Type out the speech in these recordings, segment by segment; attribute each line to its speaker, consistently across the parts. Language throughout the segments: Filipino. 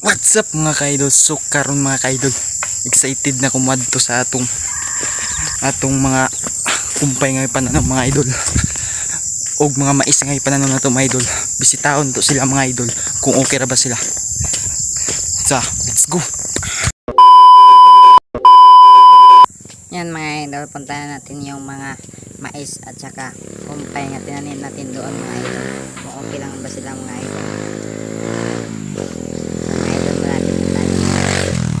Speaker 1: What's up mga kaidol? So karon mga kaidol, excited na kumadto sa atong atong mga kumpay nga pananom mga idol. Og mga mais nga pananom na to mga idol. Bisitaon to sila mga idol kung okay ra ba sila. Sa, let's go.
Speaker 2: Yan mga idol, puntahan natin yung mga mais at saka kumpay nga tinanim natin doon mga idol. Kung okay lang ba sila mga idol. Mga idol na natin puntahan.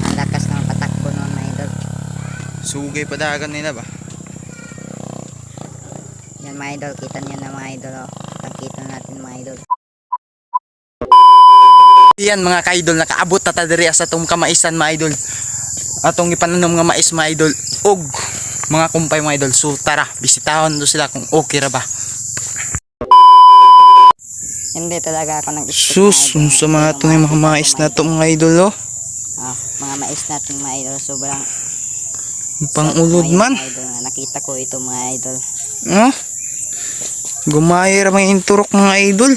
Speaker 2: Ang lakas ng patakbo noon mga idol.
Speaker 1: Sugay pa dagan nila ba?
Speaker 2: Yan mga idol, kita niyo na mga idol. Oh. Kitang natin mga idol.
Speaker 1: Yan mga kaidol nakaabot na ta diri sa atong kamaisan mga idol. Atong ipananom nga mais mga idol og mga kumpay mga idol. So tara, bisitahon do sila kung okay ra ba.
Speaker 2: Hindi talaga ako nag-expect
Speaker 1: Sus, unsa mga to mga mais na to mga idol oh.
Speaker 2: Ah, mga mais natin mga idol. Sobrang
Speaker 1: Pangulod man.
Speaker 2: idol. Nakita ko ito mga idol.
Speaker 1: Oh. Gumaya ra mga inturok mga idol.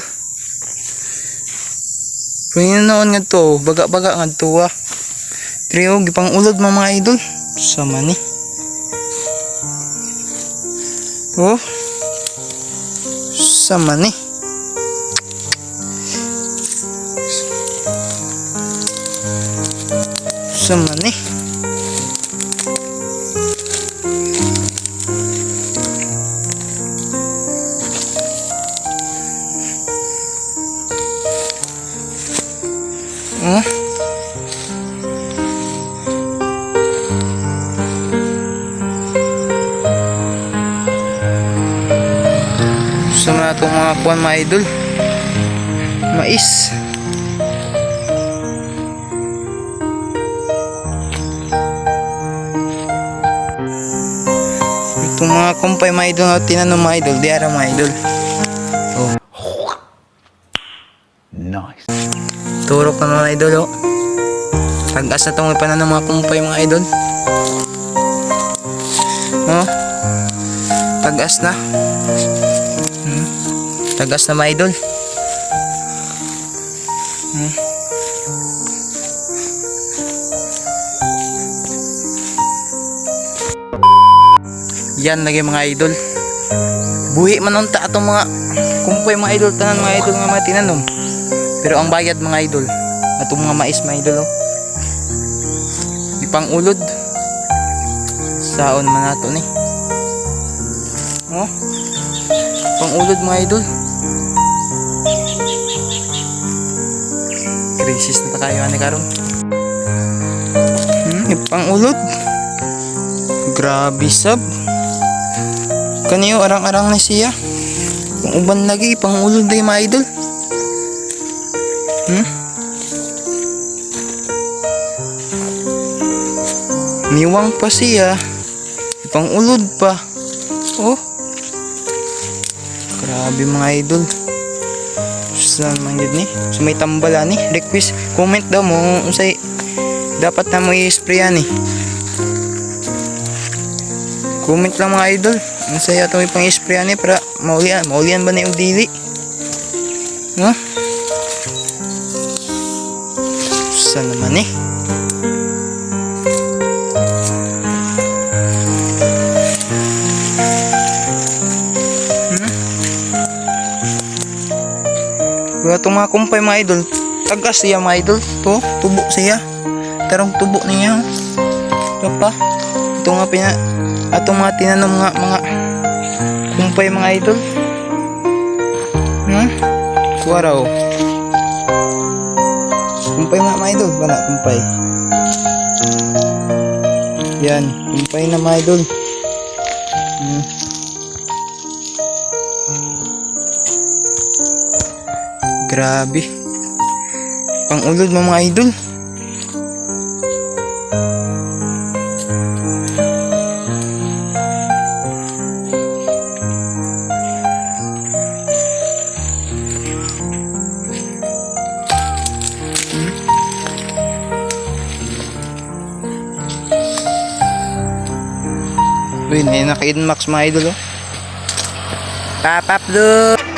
Speaker 1: Pero noon nga to, baga-baga nga to ah. Trio, gipang ulod mga mga idol. Sama ni. Oh. Sama ni. Sama ni. Itong mga kuwan mga idol. Mais. Itong mga kumpay mga idol na tinanong mga idol. Di ara mga idol. Oh.
Speaker 3: Nice.
Speaker 1: Turok na mga idol oh. Tagas na itong ipanan ng mga kumpay mga idol. Oh. Tagas na. Tagas na mga idol. Hmm. Yan lagi mga idol. Buhi man unta atong mga kumpay mga idol tanan mga idol nga mga. Pero ang bayad mga idol, atong mga mais mga idol oh. Di pang ulod. Saon man nato ni. Oh. Pang ulod mga idol. Crisis na ta kayo ani karon. Hmm, di pang ulod. Grabe sab. Kaniyo arang-arang na siya. Kung uban lagi pang ulod day mga idol. Hmm? Niwang pa siya. Pang ulod pa. Oh. Grabe mga idol. Saan man yun ni? So may tambala ni. Request. Comment daw mo. Unsay dapat na mo i-spray ni. Comment lang mga idol. Unsay ato may pang i-spray ni para maulian. Maulian ba na yung dili? No? Saan naman eh? Wala itong mga kumpay mga idol. Tagas siya mga idol. To, tubo siya. Tarong tubo niya. Ito pa. Ito nga pina... Atong mga tinanong nga mga kumpay mga idol. Hmm? Kuwara oh. Kumpay mga mga idol. Wala, kumpay. Yan, kumpay na mga idol. Hmm. Grabe. Pangulod mga mga idol. Uy, may naka-in max mga idol oh. Papap doon!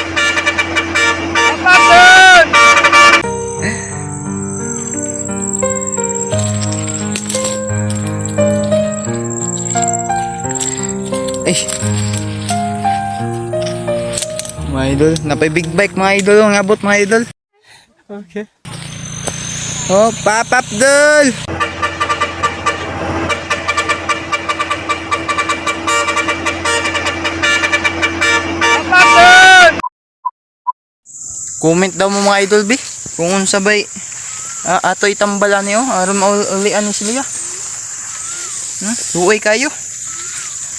Speaker 1: Idol, napay big bike mga idol, ang abot mga idol. Okay. Oh, Pap Abdul! Comment daw mo mga idol bi kung unsa bay ah, ato itambala niyo aron maulian ni sila. Hmm? Tuoy kayo.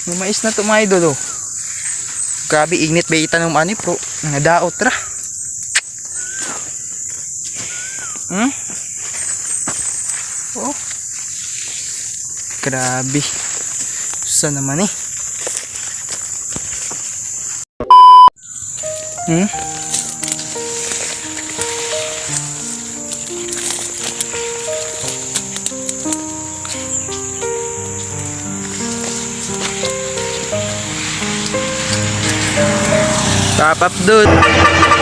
Speaker 1: Lumais na to mga idol oh. Grabe init ba itanong ani pro nga daot ra. Hmm? Oh. Grabe. Sa naman eh. Hmm? Papap doon. Grabe.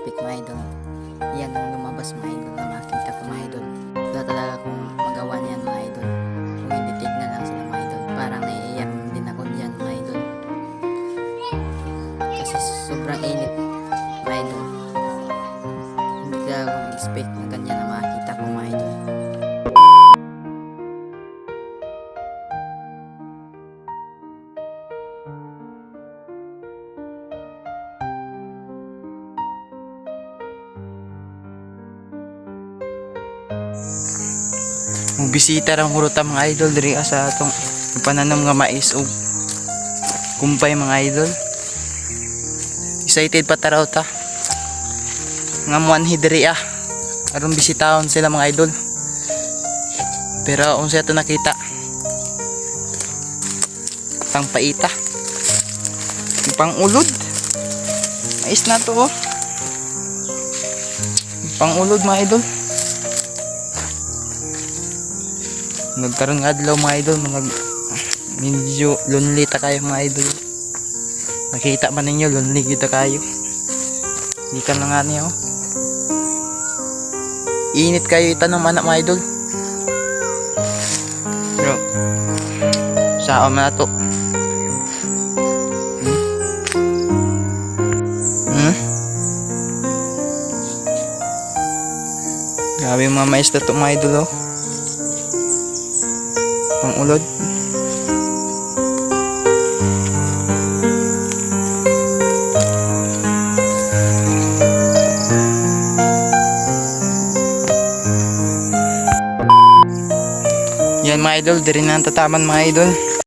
Speaker 2: Nag-speak mga idol. Yan ang lumabas mga idol na makita ko mga idol. Wala talaga akong
Speaker 1: Magbisita ra huruta mga idol diri sa atong pananom nga mais o kumpay mga idol. Excited pa taraw ta. Nga muan diri ah. Aron bisitahon sila mga idol. Pero unsa ato nakita? Pang paita. Pang ulod. Mais na to oh. Pang ulod mga idol. Nagkaroon nga adlaw mga idol mga medyo lonely ta kayo mga idol nakita man ninyo lonely kita kayo hindi ka na nga niya oh. init kayo itanong anak mga idol pero saan man na to hmm? hmm? grabe yung mga na to mga idol oh pang ulod. Yan mga idol. Diri na ang tataman mga idol